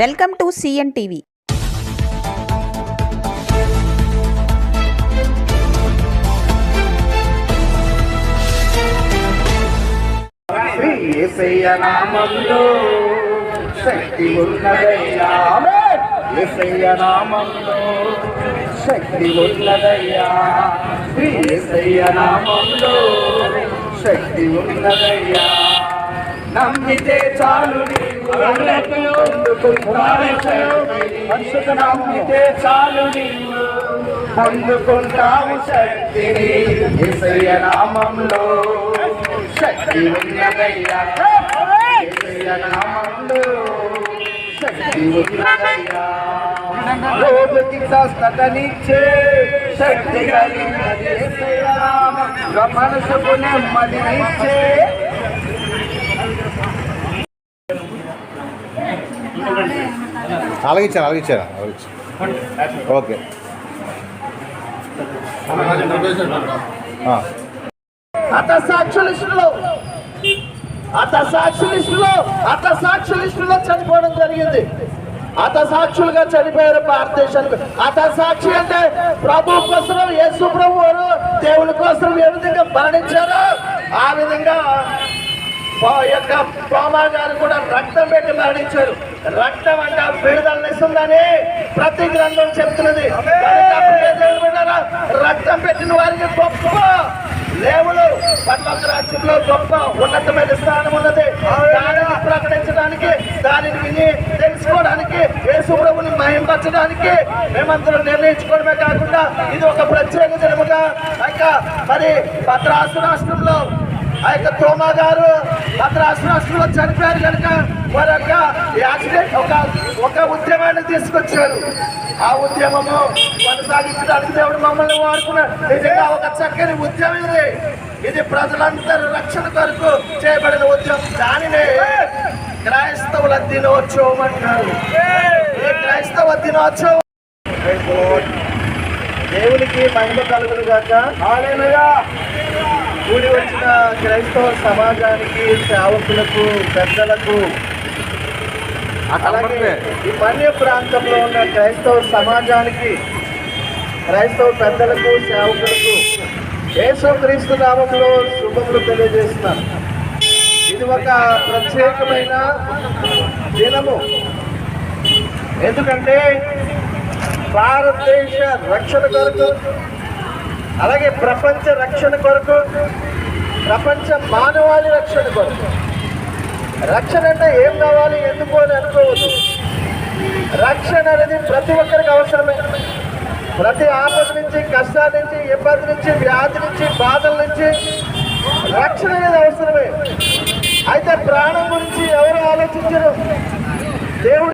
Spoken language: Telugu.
Welcome to CN TV. నామంలో శక్తి ఉన్నదయ్యా. నామంలో శక్తి ఉన్నదయ్యా. శ్రీ నామంలో శక్తి ఉన్నదయ్యా. నమ్మితే చాలు నమ్మితే చాలు పొందుకుంటావు శక్తిని యేసయ్య నామంలో. శక్తి ఉన్నదయ్యా. యేసయ్య నామంలో. శక్తి ఉన్నదయ్యా. రోగుకి స్వస్థతనిచ్చే శక్తి కలిగినది మనసుకు నెమ్మదినిచ్చే అలాగిచ్చాను అలాగిచ్చాను అలాగిచ్చాను ఓకే. అత సాక్షి లిస్టులో అత సాక్షి లిస్టులో అత సాక్షి లిస్టులో చనిపోవడం జరిగింది. అత సాక్షులుగా చనిపోయారు భారతదేశానికి అత సాక్షి అంటే ప్రభు కోసం యేసు ప్రభు దేవుని కోసం ఏ విధంగా మరణించారో ఆ విధంగా మా యొక్క తోమా గారు కూడా రక్తం పెట్టి మరణించారు. రక్తం అంటే విడుదలనిస్తుందని ప్రతి గ్రంథం చెప్తున్నది. రక్తం పెట్టిన వారికి గొప్ప దేవుడు పర్లోక రాజ్యంలో గొప్ప ఉన్నతమైన స్థానం ఉన్నది. దానిని ప్రకటించడానికి దానిని విని తెలుసుకోవడానికి యేసుప్రభుని మహింపరచడానికి మేమందరం నిర్ణయించుకోవడమే కాకుండా ఇది ఒక ప్రత్యేక దినముగా. ఇంకా మరి భద్రాసు రాష్ట్రంలో ఆ యొక్క తోమా గారు భద్రాసు రాష్ట్రంలో చనిపోయారు కనుక వారి యొక్క యాక్సిడెంట్ ఒక ఒక ఉద్యమాన్ని తీసుకొచ్చారు. ఆ ఉద్యమము కొనసాగించడానికి దేవుడు మమ్మల్ని వాడుకున్నాడు. నిజంగా ఒక చక్కని ఉద్యమం ఇది. ఇది ప్రజలందరూ రక్షణ కొరకు చేయబడిన ఉద్యమం. దానినే క్రైస్తవుల దినోత్సవం అంటారు. ఈ క్రైస్తవ దినోత్సవం? దేవునికి మహిమ కలుగును గాక. హల్లెలూయా. కూడి వచ్చిన క్రైస్తవ సమాజానికి సేవకులకు పెద్దలకు అలాగే ఈ మన్య ప్రాంతంలో ఉన్న క్రైస్తవ సమాజానికి క్రైస్తవ పెద్దలకు సేవకులకు యేసుక్రీస్తు నామంలో శుభములు తెలియజేస్తున్నారు ఇది ఒక ప్రత్యేకమైన దినము. ఎందుకంటే భారతదేశ రక్షణ కొరకు అలాగే ప్రపంచ రక్షణ కొరకు ప్రపంచ మానవాళి రక్షణ కొరకు. రక్షణ అంటే ఏం కావాలి ఎందుకు అని అనుకోవద్దు. రక్షణ అనేది ప్రతి ఒక్కరికి అవసరమే. ప్రతి ఆపద నుంచి కష్టాల నుంచి ఇబ్బంది నుంచి వ్యాధి నుంచి బాధల నుంచి రక్షణ అనేది అవసరమే. అయితే ప్రాణం గురించి ఎవరు ఆలోచించరు? దేవుడు